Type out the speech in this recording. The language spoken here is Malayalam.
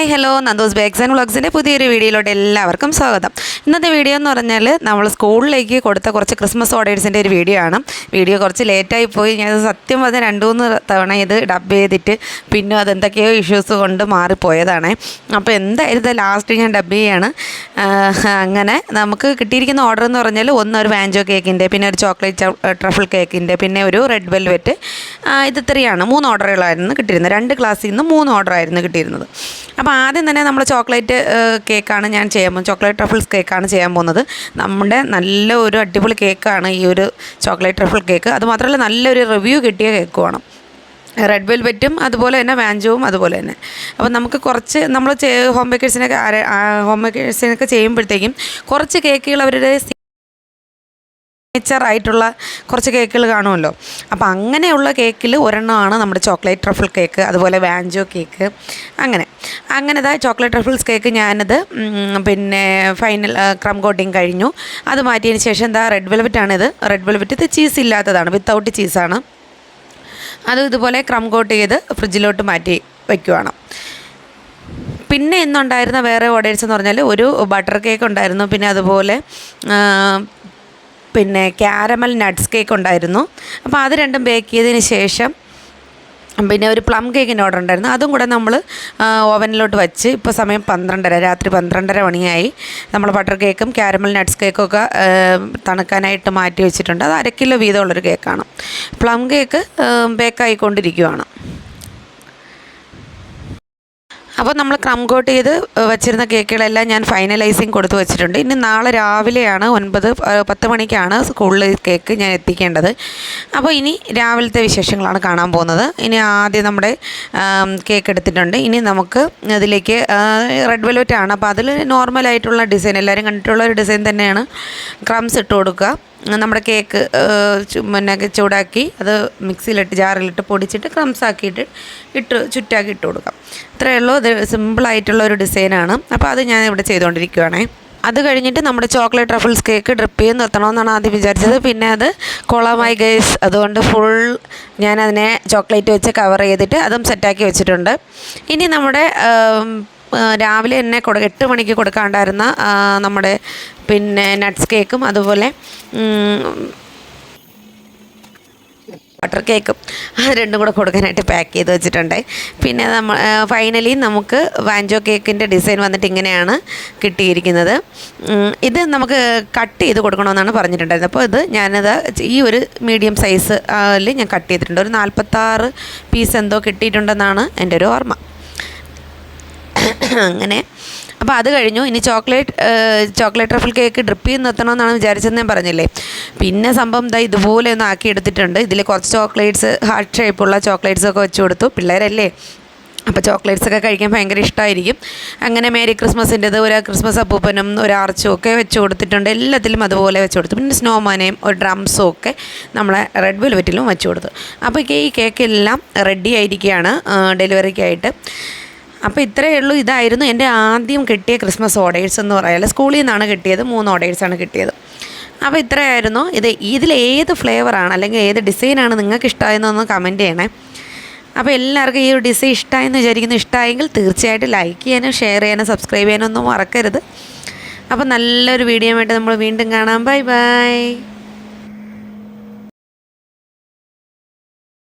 Hi hello Nandos bakes and വ്ളോഗ്സിന്റെ പുതിയൊരു വീഡിയോയിലോട്ട് എല്ലാവർക്കും സ്വാഗതം. ഇന്നത്തെ വീഡിയോ എന്ന് പറഞ്ഞാൽ നമ്മൾ സ്കൂളിലേക്ക് കൊടുത്ത കുറച്ച് ക്രിസ്മസ് ഓർഡേഴ്സിന്റെ ഒരു വീഡിയോ ആണ്. വീഡിയോ കുറച്ച് ലേറ്റായി പോയി. ഞാൻ സത്യം പറഞ്ഞാൽ രണ്ട് മൂന്ന് തവണ ഇത് ഡബ് ചെയ്തിട്ട് പിന്നെ അതെന്തൊക്കെയോ ഇഷ്യൂസ് കൊണ്ട് മാറിപ്പോയതാണ്. അപ്പോൾ എന്തായാലും ലാസ്റ്റ് ഞാൻ ഡബ് ചെയ്യാണ്. അങ്ങനെ നമുക്ക് കിട്ടിയിരിക്കുന്ന ഓർഡർ എന്ന് പറഞ്ഞാൽ ഒന്ന് ഒരു വാൻജോ കേക്കിന്റെ പിന്നെ ഒരു ചോക്ലേറ്റ് ട്രഫിൾ കേക്കിന്റെ പിന്നെ ഒരു റെഡ് വെൽവെറ്റ് ഇത് ഇത്രയാണ്. മൂന്ന് ഓർഡറുകളായിരുന്നു കിട്ടിയിരുന്നത്. രണ്ട് ക്ലാസ്സിൽ നിന്ന് മൂന്ന് ഓർഡർ ആയിരുന്നു കിട്ടിയിരുന്നത്. അപ്പോൾ ആദ്യം തന്നെ നമ്മൾ ചോക്ലേറ്റ് കേക്കാണ് ഞാൻ ചെയ്യാൻ പോകുന്നത്. ചോക്ലേറ്റ് ട്രഫിൾസ് കേക്കാണ് ചെയ്യാൻ പോകുന്നത്. നമ്മുടെ നല്ല ഒരു അടിപൊളി കേക്കാണ് ഈ ഒരു ചോക്ലേറ്റ് ട്രഫിൾ കേക്ക്. അതുമാത്രമല്ല നല്ലൊരു റിവ്യൂ കിട്ടിയ കേക്കുമാണ്. റെഡ് വെൽവെറ്റും അതുപോലെ തന്നെ വാഞ്ചുവും അതുപോലെ തന്നെ. അപ്പോൾ നമുക്ക് കുറച്ച് നമ്മൾ ഹോം ബേക്കേഴ്സിനൊക്കെ ഹോം ബേക്കേഴ്സിനൊക്കെ ചെയ്യുമ്പോഴത്തേക്കും കുറച്ച് കേക്കുകൾ അവരുടെ ആയിട്ടുള്ള കുറച്ച് കേക്കുകൾ കാണുമല്ലോ. അപ്പോൾ അങ്ങനെയുള്ള കേക്കിൽ ഒരെണ്ണമാണ് നമ്മുടെ ചോക്ലേറ്റ് ട്രഫിൾ കേക്ക് അതുപോലെ വാഞ്ചോ കേക്ക് അങ്ങനെ. അങ്ങനത്തെ ചോക്ലേറ്റ് ട്രഫിൾസ് കേക്ക് ഞാനത് പിന്നെ ഫൈനൽ ക്രം കോട്ടിങ് കഴിഞ്ഞു. അത് മാറ്റിയതിന് ശേഷം എന്താ റെഡ് വെൽവെറ്റാണിത് റെഡ് വെൽവെറ്റ് ഇത് ചീസ് ഇല്ലാത്തതാണ് വിത്തൗട്ട് ചീസാണ് അത് ഇതുപോലെ ക്രം കോട്ട് ചെയ്ത് ഫ്രിഡ്ജിലോട്ട് മാറ്റി വയ്ക്കുവാണ് പിന്നെ ഇന്നുണ്ടായിരുന്ന വേറെ ഓർഡേഴ്സ് എന്ന് പറഞ്ഞാൽ ഒരു ബട്ടർ കേക്ക് ഉണ്ടായിരുന്നു. പിന്നെ അതുപോലെ പിന്നെ ക്യാരമൽ നട്ട്സ് കേക്ക് ഉണ്ടായിരുന്നു. അപ്പോൾ അത് രണ്ടും ബേക്ക് ചെയ്തതിന് ശേഷം പിന്നെ ഒരു പ്ലം കേക്കിന്റെ ഓർഡർ ഉണ്ടായിരുന്നു. അതും കൂടെ നമ്മൾ ഓവനിലോട്ട് വെച്ച് ഇപ്പോൾ സമയം പന്ത്രണ്ടര രാത്രി പന്ത്രണ്ടര മണിയായി. നമ്മൾ ബട്ടർ കേക്കും ക്യാരമൽ നട്ട്സ് കേക്കും ഒക്കെ തണുക്കാനായിട്ട് മാറ്റി വെച്ചിട്ടുണ്ട്. അത് അര കിലോ വീതമുള്ളൊരു കേക്കാണ്. പ്ലം കേക്ക് ബേക്കായിക്കൊണ്ടിരിക്കുവാണ്. അപ്പോൾ നമ്മൾ ക്രം കോട്ട് ചെയ്ത് വെച്ചിരുന്ന കേക്കുകളെല്ലാം ഞാൻ ഫൈനലൈസിങ് കൊടുത്തു വെച്ചിട്ടുണ്ട്. ഇനി നാളെ രാവിലെയാണ് ഒൻപത് പത്ത് മണിക്കാണ് സ്കൂളിൽ കേക്ക് ഞാൻ എത്തിക്കേണ്ടത്. അപ്പോൾ ഇനി രാവിലത്തെ വിശേഷങ്ങളാണ് കാണാൻ പോകുന്നത്. ഇനി ആദ്യം നമ്മുടെ കേക്ക് എടുത്തിട്ടുണ്ട്. ഇനി നമുക്ക് അതിലേക്ക് റെഡ് വെൽവെറ്റ് ആണ്. അപ്പോൾ അതിൽ നോർമലായിട്ടുള്ള ഡിസൈൻ എല്ലാവരും കണ്ടിട്ടുള്ള ഒരു ഡിസൈൻ തന്നെയാണ്. ക്രംസ് ഇട്ട് കൊടുക്കുക. നമ്മുടെ കേക്ക് പിന്നെ ചൂടാക്കി അത് മിക്സിയിലിട്ട് ജാറിലിട്ട് പൊടിച്ചിട്ട് ക്രംസ് ആക്കിയിട്ട് ഇട്ട് ചുറ്റാക്കി ഇട്ട് കൊടുക്കാം. ഇത്രയേ ഉള്ളൂ. ഇത് സിമ്പിളായിട്ടുള്ള ഒരു ഡിസൈനാണ് അപ്പോൾ അത് ഞാൻ ഇവിടെ ചെയ്തുകൊണ്ടിരിക്കുകയാണേ അത് കഴിഞ്ഞിട്ട് നമ്മുടെ ചോക്ലേറ്റ് ട്രഫിൾസ് കേക്ക് ഡ്രിപ്പ് ചെയ്ത് നിർത്തണമെന്നാണ് ആദ്യം വിചാരിച്ചത്. പിന്നെ അത് കൊളമായി ഗൈസ് അതുകൊണ്ട് ഫുൾ ഞാൻ അതിനെ ചോക്ലേറ്റ് വെച്ച് കവർ ചെയ്തിട്ട് അതും സെറ്റാക്കി വെച്ചിട്ടുണ്ട്. ഇനി നമ്മുടെ രാവിലെ തന്നെ കൊടു എട്ട് മണിക്ക് കൊടുക്കാണ്ടായിരുന്ന നമ്മുടെ പിന്നെ നട്ട്സ് കേക്കും അതുപോലെ ബട്ടർ കേക്കും. അത് രണ്ടും കൂടെ കൊടുക്കാനായിട്ട് പാക്ക് ചെയ്ത് വെച്ചിട്ടുണ്ട്. പിന്നെ നമ്മൾ ഫൈനലി നമുക്ക് വാഞ്ചോ കേക്കിന്റെ ഡിസൈൻ വന്നിട്ട് ഇങ്ങനെയാണ് കിട്ടിയിരിക്കുന്നത്. ഇത് നമുക്ക് കട്ട് ചെയ്ത് കൊടുക്കണമെന്നാണ് പറഞ്ഞിട്ടുണ്ടായിരുന്നത്. അപ്പോൾ ഇത് ഞാനത് ഈ ഒരു മീഡിയം സൈസ് ഞാൻ കട്ട് ചെയ്തിട്ടുണ്ട്. ഒരു നാൽപ്പത്താറ് പീസ് എന്തോ കിട്ടിയിട്ടുണ്ടെന്നാണ് എന്റെ ഒരു ഓർമ്മ. അങ്ങനെ അപ്പോൾ അത് കഴിഞ്ഞു. ഇനി chocolate chocolate truffle cake drip ചെയ്ത് നിർത്തണമെന്നാണ് വിചാരിച്ചതെന്ന് ഞാൻ പറഞ്ഞില്ലേ. പിന്നെ സംഭവം ഇതാ ഇതുപോലെ ഒന്ന് ആക്കി എടുത്തിട്ടുണ്ട്. ഇതിൽ കുറച്ച് ചോക്ലേറ്റ്സ് ഹാർട്ട് ഷേപ്പുള്ള ചോക്ലേറ്റ്സ് ഒക്കെ വെച്ച് കൊടുത്തു. പിള്ളേരല്ലേ? അപ്പോൾ ചോക്ലേറ്റ്സ് ഒക്കെ കഴിക്കാൻ ഭയങ്കര ഇഷ്ടമായിരിക്കും അങ്ങനെ മേരി ക്രിസ്മസിന്റെത് ഒരു ക്രിസ്മസ് അപ്പൂപ്പനും ഒരു ആർച്ചും ഒക്കെ വെച്ച് കൊടുത്തിട്ടുണ്ട്. എല്ലാത്തിലും അതുപോലെ വെച്ച് കൊടുത്തു. പിന്നെ സ്നോമാനെയും ഒരു ഡ്രംസും ഒക്കെ നമ്മളെ റെഡ് വെൽവെറ്റിലും വെച്ച് കൊടുത്തു. അപ്പോൾ ഈ കേക്കെല്ലാം റെഡി ആയിരിക്കുകയാണ് ഡെലിവറിക്കായിട്ട്. അപ്പോൾ ഇത്രയേ ഉള്ളൂ. ഇതായിരുന്നു എന്റെ ആദ്യം കിട്ടിയ ക്രിസ്മസ് ഓർഡേഴ്സ് എന്ന് പറയാൻ സ്കൂളിൽ നിന്നാണ് കിട്ടിയത്. മൂന്ന് ഓർഡേഴ്സാണ് കിട്ടിയത്. അപ്പോൾ ഇത്രയായിരുന്നു. ഇത് ഇതിൽ ഏത് ഫ്ലേവറാണ് അല്ലെങ്കിൽ ഏത് ഡിസൈനാണ് നിങ്ങൾക്ക് ഇഷ്ടമായെന്നൊന്ന് കമന്റ് ചെയ്യണേ. അപ്പോൾ എല്ലാവർക്കും ഈ ഒരു ഡിസൈൻ ഇഷ്ടമായെന്ന് വിചാരിക്കുന്നു. ഇഷ്ടമായെങ്കിൽ തീർച്ചയായിട്ടും ലൈക്ക് ചെയ്യാനും ഷെയർ ചെയ്യാനും സബ്സ്ക്രൈബ് ചെയ്യാനും ഒന്നും മറക്കരുത്. അപ്പോൾ നല്ലൊരു വീഡിയോ ആയിട്ട് നമ്മൾ വീണ്ടും കാണാം. Bye bye